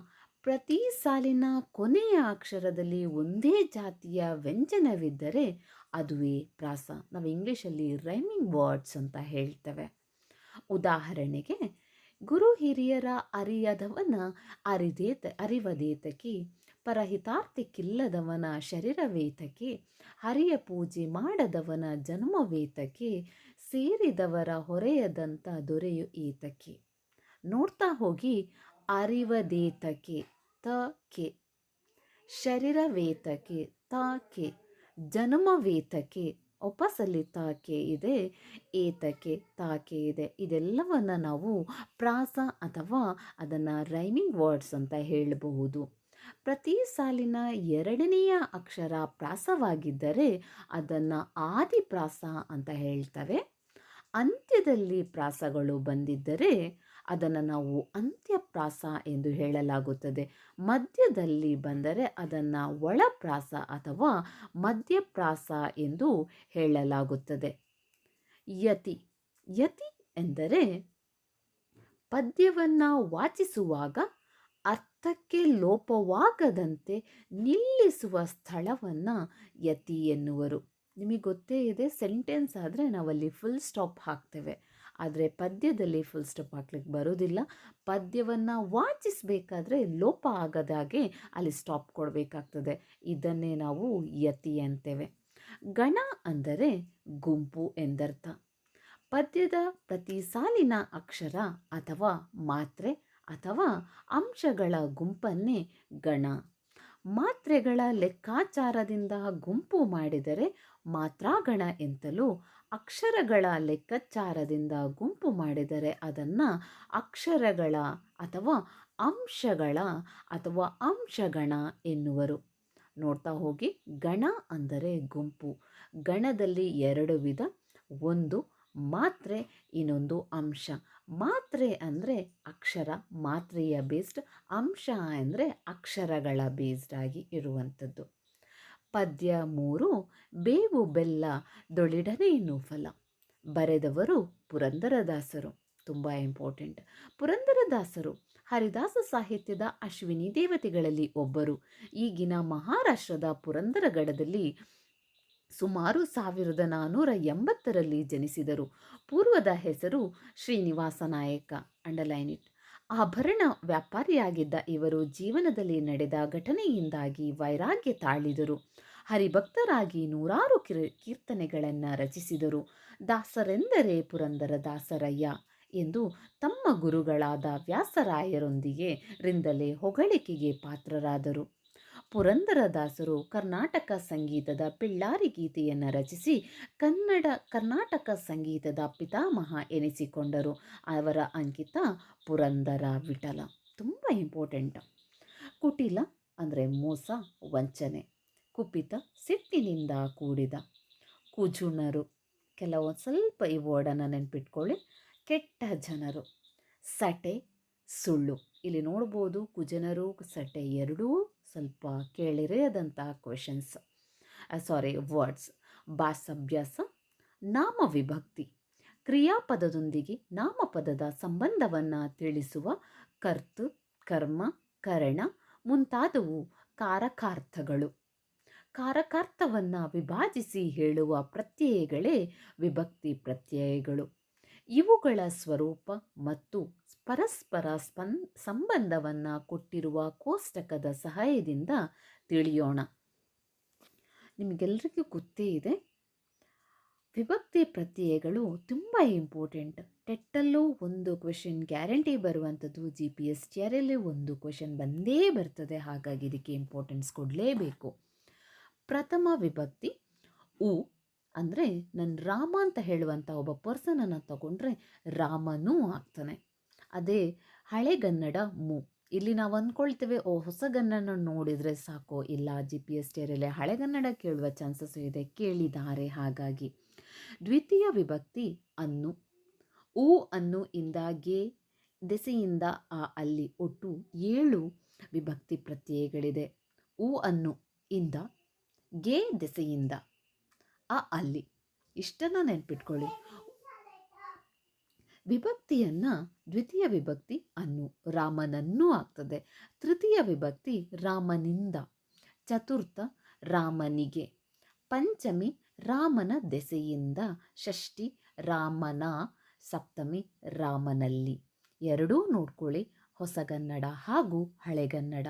ಪ್ರತಿ ಸಾಲಿನ ಕೊನೆಯ ಅಕ್ಷರದಲ್ಲಿ ಒಂದೇ ಜಾತಿಯ ವ್ಯಂಜನವಿದ್ದರೆ ಅದುವೇ ಪ್ರಾಸ. ನಾವು ಇಂಗ್ಲೀಷಲ್ಲಿ ರೈಮಿಂಗ್ ವರ್ಡ್ಸ್ ಅಂತ ಹೇಳ್ತೇವೆ. ಉದಾಹರಣೆಗೆ ಗುರು ಹಿರಿಯರ ಅರಿಯದವನ ಅರಿದೇತ ಅರಿವದೇತಕ್ಕೆ ಪರಹಿತಾರ್ಥಕ್ಕಿಲ್ಲದವನ ಶರೀರವೇತಕ್ಕೆ ಹರಿಯ ಪೂಜೆ ಮಾಡದವನ ಜನ್ಮವೇತಕ್ಕೆ ಸೇರಿದವರ ಹೊರೆಯದಂಥ ದೊರೆಯು ಈತಕಿ ನೋಡ್ತಾ ಹೋಗಿ ಅರಿವದೇತಕ್ಕೆ ತ, ಕೆ. ಶರೀರವೇತಕಿ, ತ, ಕೆ. ಜನ್ಮವೇತಕ್ಕೆ ಒಪ್ಪಸಲ್ಲಿ ತಾಕೆ ಇದೆ ಏತಕೆ ತಾಕೆ ಇದೆ. ಇದೆಲ್ಲವನ್ನು ನಾವು ಪ್ರಾಸ ಅಥವಾ ಅದನ್ನು ರೈಮಿಂಗ್ ವರ್ಡ್ಸ್ ಅಂತ ಹೇಳಬಹುದು. ಪ್ರತಿ ಸಾಲಿನ ಎರಡನೆಯ ಅಕ್ಷರ ಪ್ರಾಸವಾಗಿದ್ದರೆ ಅದನ್ನು ಆದಿಪ್ರಾಸ ಅಂತ ಹೇಳ್ತವೆ. ಅಂತ್ಯದಲ್ಲಿ ಪ್ರಾಸಗಳು ಬಂದಿದ್ದರೆ ಅದನ್ನು ನಾವು ಅಂತ್ಯಪ್ರಾಸ ಎಂದು ಹೇಳಲಾಗುತ್ತದೆ. ಮಧ್ಯದಲ್ಲಿ ಬಂದರೆ ಅದನ್ನು ಒಳಪ್ರಾಸ ಅಥವಾ ಮಧ್ಯಪ್ರಾಸ ಎಂದು ಹೇಳಲಾಗುತ್ತದೆ. ಯತಿ. ಯತಿ ಎಂದರೆ ಪದ್ಯವನ್ನು ವಾಚಿಸುವಾಗ ಅರ್ಥಕ್ಕೆ ಲೋಪವಾಗದಂತೆ ನಿಲ್ಲಿಸುವ ಸ್ಥಳವನ್ನು ಯತಿ ಎನ್ನುವರು. ನಿಮಗೆ ಗೊತ್ತೇ ಇದೆ ಸೆಂಟೆನ್ಸ್ ಆದರೆ ನಾವಲ್ಲಿ ಫುಲ್ ಸ್ಟಾಪ್ ಹಾಕ್ತೇವೆ. ಆದರೆ ಪದ್ಯದಲ್ಲಿ ಫುಲ್ ಸ್ಟಾಪ್ ಹಾಕ್ಲಿಕ್ಕೆ ಬರೋದಿಲ್ಲ. ಪದ್ಯವನ್ನು ವಾಚಿಸಬೇಕಾದ್ರೆ ಲೋಪ ಆಗದಾಗೆ ಅಲ್ಲಿ ಸ್ಟಾಪ್ ಕೊಡಬೇಕಾಗ್ತದೆ. ಇದನ್ನೇ ನಾವು ಯತಿ ಅಂತೇವೆ. ಗಣ ಅಂದರೆ ಗುಂಪು ಎಂದರ್ಥ. ಪದ್ಯದ ಪ್ರತಿ ಸಾಲಿನ ಅಕ್ಷರ ಅಥವಾ ಮಾತ್ರೆ ಅಥವಾ ಅಂಶಗಳ ಗುಂಪನ್ನೇ ಗಣ. ಮಾತ್ರೆಗಳ ಲೆಕ್ಕಾಚಾರದಿಂದ ಗುಂಪು ಮಾಡಿದರೆ ಮಾತ್ರಾಗಣ ಎಂತಲೂ ಅಕ್ಷರಗಳ ಲೆಕ್ಕಾಚಾರದಿಂದ ಗುಂಪು ಮಾಡಿದರೆ ಅದನ್ನು ಅಕ್ಷರಗಳ ಅಥವಾ ಅಂಶಗಳ ಅಥವಾ ಅಂಶಗಣ ಎನ್ನುವರು. ನೋಡ್ತಾ ಹೋಗಿ, ಗಣ ಅಂದರೆ ಗುಂಪು. ಗಣದಲ್ಲಿ ಎರಡು ವಿಧ, ಒಂದು ಮಾತ್ರೆ, ಇನ್ನೊಂದು ಅಂಶ. ಮಾತ್ರೆ ಅಂದರೆ ಅಕ್ಷರ, ಮಾತ್ರೆಯ ಬೇಸ್ಡ್ ಅಂಶ ಅಂದರೆ ಅಕ್ಷರಗಳ ಬೇಸ್ಡ್ ಆಗಿ ಇರುವಂಥದ್ದು. ಪದ್ಯ ಮೂರು, ಬೇವು ಬೆಲ್ಲ ದೊಳಿಡನೇನು ಫಲ ಬರೆದವರು ಪುರಂದರದಾಸರು. ತುಂಬ ಇಂಪಾರ್ಟೆಂಟ್. ಪುರಂದರದಾಸರು ಹರಿದಾಸ ಸಾಹಿತ್ಯದ ಅಶ್ವಿನಿ ದೇವತೆಗಳಲ್ಲಿ ಒಬ್ಬರು. ಈಗಿನ ಮಹಾರಾಷ್ಟ್ರದ ಪುರಂದರಗಡದಲ್ಲಿ ಸುಮಾರು ಸಾವಿರದ ನಾನ್ನೂರ ಎಂಬತ್ತರಲ್ಲಿ ಜನಿಸಿದರು. ಪೂರ್ವದ ಹೆಸರು ಶ್ರೀನಿವಾಸ ನಾಯಕ. Underline it. ಆಭರಣ ವ್ಯಾಪಾರಿಯಾಗಿದ್ದ ಇವರು ಜೀವನದಲ್ಲಿ ನಡೆದ ಘಟನೆಯಿಂದಾಗಿ ವೈರಾಗ್ಯ ತಾಳಿದರು. ಹರಿಭಕ್ತರಾಗಿ ನೂರಾರು ಕಿರ್, ಕೀರ್ತನೆಗಳನ್ನು ರಚಿಸಿದರು. ದಾಸರೆಂದರೆ ಪುರಂದರ ದಾಸರಯ್ಯ ಎಂದು ತಮ್ಮ ಗುರುಗಳಾದ ವ್ಯಾಸರಾಯರೊಂದಿಗೆ ರಿಂದಲೇ ಹೊಗಳಿಕೆಗೆ ಪಾತ್ರರಾದರು. ಪುರಂದರದಾಸರು ಕರ್ನಾಟಕ ಸಂಗೀತದ ಪಿಳ್ಳಾರಿ ಗೀತೆಯನ್ನು ರಚಿಸಿ ಕನ್ನಡ, ಕರ್ನಾಟಕ ಸಂಗೀತದ ಪಿತಾಮಹ ಎನಿಸಿಕೊಂಡರು. ಅವರ ಅಂಕಿತ ಪುರಂದರ ವಿಠಲ. ತುಂಬ ಇಂಪಾರ್ಟೆಂಟ್ ಕುಟಿಲ ಅಂದರೆ ಮೋಸ, ವಂಚನೆ. ಕುಪಿತ ಸಿಟ್ಟಿನಿಂದ ಕೂಡಿದ. ಕುಜುಣರು. ಕೆಲವೊಂದು ಸ್ವಲ್ಪ ಈ ವರ್ಡನ್ನು ನೆನ್ಪಿಟ್ಕೊಳ್ಳಿ. ಕೆಟ್ಟ ಜನರು. ಸಟೆ, ಸುಳ್ಳು. ಇಲ್ಲಿ ನೋಡ್ಬೋದು ಕುಜನರು, ಸಟೆ ಎರಡೂ ಸ್ವಲ್ಪ ಕೇಳಿರೆಯದಂತಹ ಕ್ವೆಶನ್ಸ್ ಸಾರಿ ವರ್ಡ್ಸ್ ಬಾಸಭ್ಯಾಸ ನಾಮ ವಿಭಕ್ತಿ ಕ್ರಿಯಾಪದದೊಂದಿಗೆ ನಾಮಪದದ ಸಂಬಂಧವನ್ನು ತಿಳಿಸುವ ಕರ್ತು, ಕರ್ಮ, ಕರಣ ಮುಂತಾದವು ಕಾರಕಾರ್ಥಗಳು. ಕಾರಕಾರ್ಥವನ್ನು ವಿಭಾಜಿಸಿ ಹೇಳುವ ಪ್ರತ್ಯಯಗಳೇ ವಿಭಕ್ತಿ ಪ್ರತ್ಯಯಗಳು. ಇವುಗಳ ಸ್ವರೂಪ ಮತ್ತು ಪರಸ್ಪರ ಸ್ಪನ್, ಸಂಬಂಧವನ್ನು ಕೊಟ್ಟಿರುವ ಕೋಷ್ಟಕದ ಸಹಾಯದಿಂದ ತಿಳಿಯೋಣ. ನಿಮಗೆಲ್ಲರಿಗೂ ಗೊತ್ತೇ ಇದೆ, ವಿಭಕ್ತಿ ಪ್ರತ್ಯಯಗಳು ತುಂಬ ಇಂಪಾರ್ಟೆಂಟ್. ಟೆಟ್ಟಲ್ಲೂ ಒಂದು ಕ್ವೆಶನ್ ಗ್ಯಾರಂಟಿ ಬರುವಂಥದ್ದು, ಜಿ ಪಿ ಎಸ್ ಟಿ ಆರಲ್ಲೂ ಒಂದು ಕ್ವೆಶನ್ ಬಂದೇ ಬರ್ತದೆ, ಹಾಗಾಗಿ ಇದಕ್ಕೆ ಇಂಪಾರ್ಟೆನ್ಸ್ ಕೊಡಲೇಬೇಕು. ಪ್ರಥಮ ವಿಭಕ್ತಿ, ಉ ಅಂದರೆ ನನ್ನ ರಾಮ ಅಂತ ಹೇಳುವಂಥ ಒಬ್ಬ ಪರ್ಸನನ್ನು ತಗೊಂಡ್ರೆ ರಾಮನೂ ಆಗ್ತಾನೆ. ಅದೇ ಹಳೆಗನ್ನಡ ಮು. ಇಲ್ಲಿ ನಾವು ಅಂದ್ಕೊಳ್ತೇವೆ ಓ ಹೊಸಗನ್ನಡ ನೋಡಿದರೆ ಸಾಕು. ಇಲ್ಲ ಜಿ ಪಿ ಎಸ್ ಟಿಯರಲ್ಲೇ ಹಳೆಗನ್ನಡ ಕೇಳುವ ಚಾನ್ಸಸ್ ಇದೆ, ಕೇಳಿದ್ದಾರೆ ಹಾಗಾಗಿ. ದ್ವಿತೀಯ ವಿಭಕ್ತಿ ಅನ್ನು. ಊ ಅನ್ನು ಇಂದ ಗೆ ದೆಸೆಯಿಂದ ಆ ಅಲ್ಲಿ ಒಟ್ಟು ಏಳು ವಿಭಕ್ತಿ ಪ್ರತ್ಯಯಗಳಿದೆ. ಊ ಅನ್ನು ಇಂದ, ಗೆ ದೆಸೆಯಿಂದ ಆ ಅಲ್ಲಿ. ಇಷ್ಟನ್ನು ನೆನ್ಪಿಟ್ಕೊಳ್ಳಿ. ವಿಭಕ್ತಿಯನ್ನು ದ್ವಿತೀಯ ವಿಭಕ್ತಿ ಅನ್ನು, ರಾಮನನ್ನೂ ಆಗ್ತದೆ. ತೃತೀಯ ವಿಭಕ್ತಿ ರಾಮನಿಂದ. ಚತುರ್ಥ, ರಾಮನಿಗೆ. ಪಂಚಮಿ, ರಾಮನ ದೆಸೆಯಿಂದ. ಷಷ್ಠಿ, ರಾಮನ ಸಪ್ತಮಿ, ರಾಮನಲ್ಲಿ. ಎರಡೂ ನೋಡ್ಕೊಳ್ಳಿ, ಹೊಸಗನ್ನಡ ಹಾಗೂ ಹಳೆಗನ್ನಡ.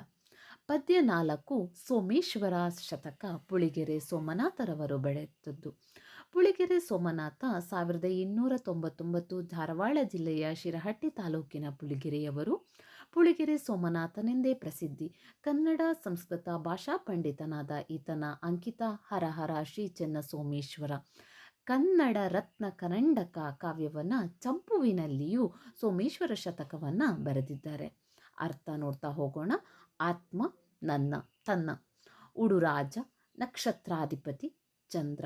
ಪದ್ಯ ನಾಲ್ಕು ಸೋಮೇಶ್ವರ ಶತಕ ಪುಳಿಗೆರೆ ಸೋಮನಾಥರವರು ಬೆಳೆದದ್ದು. ಪುಳಿಗೆರೆ ಸೋಮನಾಥ ಸಾವಿರದ ಇನ್ನೂರ ತೊಂಬತ್ತೊಂಬತ್ತು ಧಾರವಾಡ ಜಿಲ್ಲೆಯ ಶಿರಹಟ್ಟಿ ತಾಲೂಕಿನ ಪುಳಿಗೆರೆಯವರು ಪುಳಿಗೆರೆ ಸೋಮನಾಥನೆಂದೇ ಪ್ರಸಿದ್ಧಿ. ಕನ್ನಡ ಸಂಸ್ಕೃತ ಭಾಷಾ ಪಂಡಿತನಾದ ಈತನ ಅಂಕಿತ ಹರಹರ ಶ್ರೀ ಚೆನ್ನ ಸೋಮೇಶ್ವರ ಕನ್ನಡ ರತ್ನ ಕರಂಡಕ ಕಾವ್ಯವನ್ನು ಚಂಪುವಿನಲ್ಲಿಯೂ ಸೋಮೇಶ್ವರ ಶತಕವನ್ನು ಬರೆದಿದ್ದಾರೆ. ಅರ್ಥ ನೋಡ್ತಾ ಹೋಗೋಣ. ಆತ್ಮ ನನ್ನ, ತನ್ನ. ಉಡುರಾಜ, ನಕ್ಷತ್ರಾಧಿಪತಿ, ಚಂದ್ರ.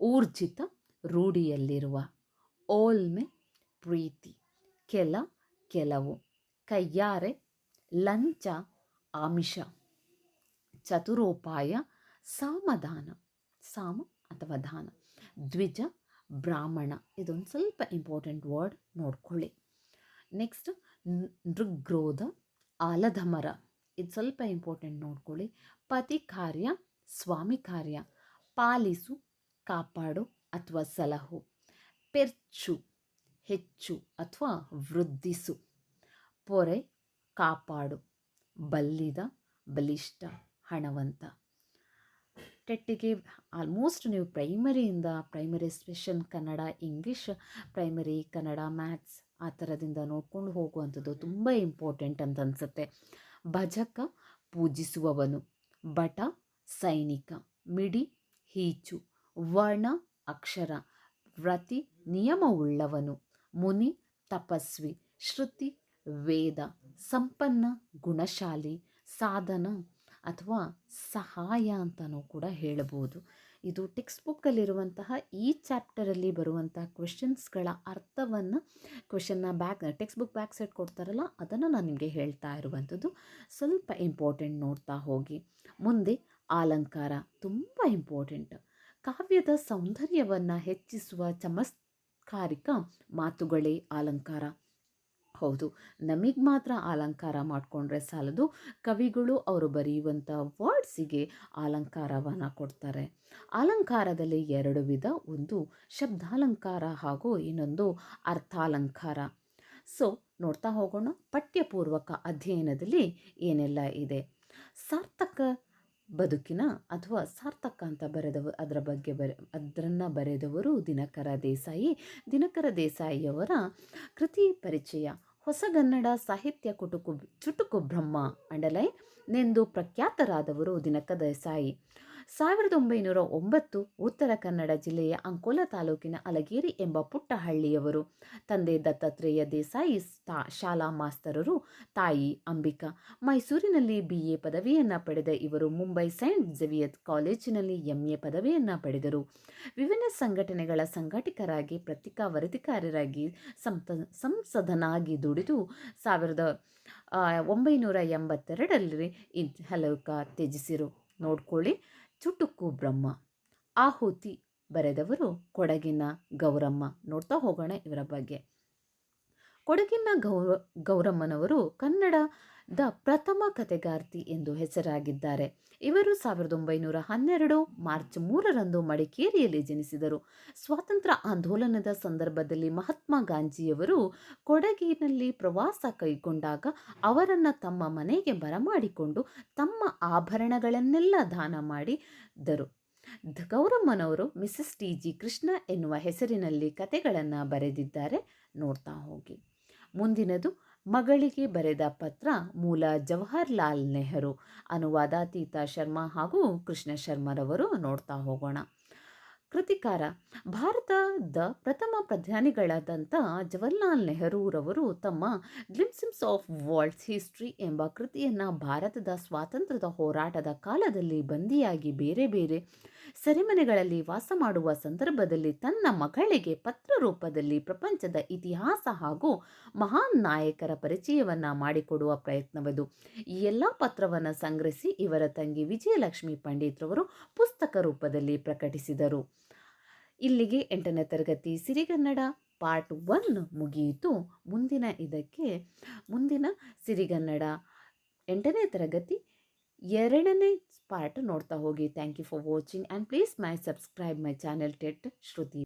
ಊರ್ಜಿತ, ರೂಢಿಯಲ್ಲಿರುವ. ಓಲ್ಮೆ, ಪ್ರೀತಿ. ಕೆಲ, ಕೆಲವು. ಕೈಯಾರೆ, ಲಂಚ, ಆಮಿಷ. ಚತುರೋಪಾಯ, ಸಾಮದಾನ. ಸಾಮ ಅಥವಾ ದಾನ. ದ್ವಿಜ, ಬ್ರಾಹ್ಮಣ. ಇದೊಂದು ಸ್ವಲ್ಪ ಇಂಪಾರ್ಟೆಂಟ್ ವರ್ಡ್ ನೋಡ್ಕೊಳ್ಳಿ. ನೆಕ್ಸ್ಟ್ ನೃಗ್ರೋಧ ಆಲದ ಮರ ಇದು ಸ್ವಲ್ಪ ಇಂಪಾರ್ಟೆಂಟ್ ನೋಡ್ಕೊಳ್ಳಿ. ಪತಿ ಕಾರ್ಯ, ಸ್ವಾಮಿ ಕಾರ್ಯ. ಪಾಲಿಸು, ಕಾಪಾಡು ಅಥವಾ ಸಲಹು. ಪೆರ್ಚು, ಹೆಚ್ಚು ಅಥವಾ ವೃದ್ಧಿಸು. ಪೊರೆ, ಕಾಪಾಡು. ಬಲ್ಲಿದ, ಬಲಿಷ್ಠ, ಹಣವಂತ. ಟೆಟ್ಟಿಗೆ ಆಲ್ಮೋಸ್ಟ್ ನೀವು ಪ್ರೈಮರಿಯಿಂದ primary special Kannada English primary Kannada maths ಆ ಥರದಿಂದ ನೋಡ್ಕೊಂಡು ಹೋಗುವಂಥದ್ದು ತುಂಬ ಇಂಪಾರ್ಟೆಂಟ್ ಅಂತ ಅನಿಸುತ್ತೆ. ಭಜಕ ಪೂಜಿಸುವವನು. ಬಟ ಸೈನಿಕ, ಮಿಡಿ, ಹೀಚು, ವರ್ಣ, ಅಕ್ಷರ, ವ್ರತಿ, ನಿಯಮವುಳ್ಳವನು. ಮುನಿ, ತಪಸ್ವಿ, ಶ್ರುತಿ, ವೇದ, ಸಂಪನ್ನ, ಗುಣಶಾಲಿ, ಸಾಧನ ಅಥವಾ ಸಹಾಯ ಅಂತಲೂ ಕೂಡ ಹೇಳಬಹುದು. ಇದು ಟೆಕ್ಸ್ಟ್ ಬುಕ್ಕಲ್ಲಿರುವಂತಹ ಈ ಚಾಪ್ಟರಲ್ಲಿ ಬರುವಂತಹ ಕ್ವೆಶನ್ಸ್ಗಳ ಅರ್ಥವನ್ನು ಕ್ವೆಶನ್ನ back textbook back side ಕೊಡ್ತಾರಲ್ಲ, ಅದನ್ನು ನಾನು ನಿಮಗೆ ಹೇಳ್ತಾ ಇರುವಂಥದ್ದು. ಸ್ವಲ್ಪ ಇಂಪಾರ್ಟೆಂಟ್ ನೋಡ್ತಾ ಹೋಗಿ. ಮುಂದೆ ಅಲಂಕಾರ ತುಂಬ ಇಂಪಾರ್ಟೆಂಟ್. ಕಾವ್ಯದ ಸೌಂದರ್ಯವನ್ನು ಹೆಚ್ಚಿಸುವ ಚಮತ್ಕಾರಿಕ ಮಾತುಗಳೇ ಅಲಂಕಾರ. ಹೌದು. ನಮಗೆ ಮಾತ್ರ ಅಲಂಕಾರ ಮಾಡಿಕೊಂಡ್ರೆ ಸಾಲದು. ಕವಿಗಳು ಅವರು ಬರೆಯುವಂಥ ವರ್ಡ್ಸಿಗೆ ಅಲಂಕಾರವನ್ನು ಕೊಡ್ತಾರೆ. ಅಲಂಕಾರದಲ್ಲಿ ಎರಡು ವಿಧ. ಒಂದು ಶಬ್ದಾಲಂಕಾರ ಹಾಗೂ ಇನ್ನೊಂದು ಅರ್ಥಾಲಂಕಾರ. ಸೊ, ನೋಡ್ತಾ ಹೋಗೋಣ. ಪಠ್ಯಪೂರ್ವಕ ಅಧ್ಯಯನದಲ್ಲಿ ಏನೆಲ್ಲ ಇದೆ? ಸಾರ್ಥಕ ಬದುಕಿನ ಅಥವಾ ಸಾರ್ಥಕ ಅಂತ ಬರೆದವ, ಅದರ ಬಗ್ಗೆ ಬರೆ, ಅದರನ್ನು ಬರೆದವರು ದಿನಕರ ದೇಸಾಯಿ. ದಿನಕರ ದೇಸಾಯಿಯವರ ಕೃತಿ ಪರಿಚಯ. ಹೊಸಗನ್ನಡ ಸಾಹಿತ್ಯ ಕುಟುಕು ಚುಟುಕು ಬ್ರಹ್ಮ ಅಂಡಲೈ ನೆಂದು ಪ್ರಖ್ಯಾತರಾದವರು ದಿನಕ ದೇಸಾಯಿ ಸಾವಿರದ ಒಂಬೈನೂರ ಒಂಬತ್ತು ಉತ್ತರ ಕನ್ನಡ ಜಿಲ್ಲೆಯ ಅಂಕೋಲ ತಾಲೂಕಿನ ಅಲಗೇರಿ ಎಂಬ ಪುಟ್ಟ ಹಳ್ಳಿಯವರು ತಂದೆ ದತ್ತಾತ್ರೇಯ ದೇಸಾಯಿ ಶಾಲಾ ಮಾಸ್ತರರು, ತಾಯಿ ಅಂಬಿಕಾ. ಮೈಸೂರಿನಲ್ಲಿ ಬಿ ಎ ಪದವಿಯನ್ನು ಪಡೆದ ಇವರು ಮುಂಬೈ ಸೈಂಟ್ ಝವಿಯತ್ ಕಾಲೇಜಿನಲ್ಲಿ ಎಂ ಎ ಪದವಿಯನ್ನು ಪಡೆದರು. ವಿವಿಧ ಸಂಘಟನೆಗಳ ಸಂಘಟಕರಾಗಿ ಪತ್ರಿಕಾ ವರದಿಕಾರರಾಗಿ ಸಂಸದನಾಗಿ ದುಡಿದು ಸಾವಿರದ ಒಂಬೈನೂರ ಎಂಬತ್ತೆರಡರಲ್ಲಿ ಹಲಕ ತ್ಯಜಿಸಿರು. ನೋಡ್ಕೊಳ್ಳಿ. ಚುಟುಕು ಬ್ರಹ್ಮ. ಆಹುತಿ ಬರೆದವರು ಕೊಡಗಿನ ಗೌರಮ್ಮ. ನೋಡ್ತಾ ಹೋಗೋಣ ಇವರ ಬಗ್ಗೆ. ಕೊಡಗಿನ ಗೌರ ಗೌರಮ್ಮನವರು ಕನ್ನಡದ ಪ್ರಥಮ ಕತೆಗಾರ್ತಿ ಎಂದು ಹೆಸರಾಗಿದ್ದಾರೆ. ಇವರು ಸಾವಿರದ ಒಂಬೈನೂರ ಹನ್ನೆರಡು ಮಾರ್ಚ್ ಮೂರರಂದು ಮಡಿಕೇರಿಯಲ್ಲಿ ಜನಿಸಿದರು. ಸ್ವಾತಂತ್ರ್ಯ ಆಂದೋಲನದ ಸಂದರ್ಭದಲ್ಲಿ ಮಹಾತ್ಮ ಗಾಂಧಿಯವರು ಕೊಡಗಿನಲ್ಲಿ ಪ್ರವಾಸ ಕೈಗೊಂಡಾಗ ಅವರನ್ನು ತಮ್ಮ ಮನೆಗೆ ಬರಮಾಡಿಕೊಂಡು ತಮ್ಮ ಆಭರಣಗಳನ್ನೆಲ್ಲ ದಾನ ಮಾಡಿದರು ಗೌರಮ್ಮನವರು ಮಿಸಸ್ ಟಿ ಜಿ ಕೃಷ್ಣ ಎನ್ನುವ ಹೆಸರಿನಲ್ಲಿ ಕತೆಗಳನ್ನು ಬರೆದಿದ್ದಾರೆ. ನೋಡ್ತಾ ಹೋಗಿ. ಮುಂದಿನದು ಮಗಳಿಗೆ ಬರೆದ ಪತ್ರ ಮೂಲ ಜವಾಹರ್ಲಾಲ್ ನೆಹರು. ಅನುವಾದ ತೀತಾ ಶರ್ಮಾ ಹಾಗೂ ಕೃಷ್ಣ ಶರ್ಮರವರು ನೋಡ್ತಾ ಹೋಗೋಣ. ಕೃತಿಕಾರ ಭಾರತದ ಪ್ರಥಮ ಪ್ರಧಾನಿಗಳಾದಂಥ ಜವಹರ್ಲಾಲ್ ನೆಹರೂರವರು ತಮ್ಮ ಗ್ಲಿಮ್ಸಿಮ್ಸ್ ಆಫ್ ವರ್ಲ್ಡ್ಸ್ ಹಿಸ್ಟ್ರಿ ಎಂಬ ಕೃತಿಯನ್ನು ಭಾರತದ ಸ್ವಾತಂತ್ರ್ಯದ ಹೋರಾಟದ ಕಾಲದಲ್ಲಿ ಬಂದಿಯಾಗಿ ಬೇರೆ ಬೇರೆ ಸೆರೆಮನೆಗಳಲ್ಲಿ ವಾಸ ಮಾಡುವ ಸಂದರ್ಭದಲ್ಲಿ ತನ್ನ ಮಗಳಿಗೆ ಪತ್ರ ರೂಪದಲ್ಲಿ ಪ್ರಪಂಚದ ಇತಿಹಾಸ ಹಾಗೂ ಮಹಾನ್ ನಾಯಕರ ಪರಿಚಯವನ್ನು ಮಾಡಿಕೊಡುವ ಪ್ರಯತ್ನವದು. ಈ ಎಲ್ಲ ಪತ್ರವನ್ನು ಸಂಗ್ರಹಿಸಿ ಇವರ ತಂಗಿ ವಿಜಯಲಕ್ಷ್ಮಿ ಪಂಡಿತ್ರವರು ಪುಸ್ತಕ ರೂಪದಲ್ಲಿ ಪ್ರಕಟಿಸಿದರು. ಇಲ್ಲಿಗೆ ಎಂಟನೇ ತರಗತಿ ಸಿರಿಗನ್ನಡ ಪಾರ್ಟ್ ಒನ್ ಮುಗಿಯಿತು. ಮುಂದಿನ ಇದಕ್ಕೆ, ಮುಂದಿನ ಸಿರಿಗನ್ನಡ ಎಂಟನೇ ತರಗತಿ ಎರಡನೇ ಪಾರ್ಟ್ ನೋಡ್ತಾ ಹೋಗಿ thank you for watching and please my subscribe my channel TET Shruti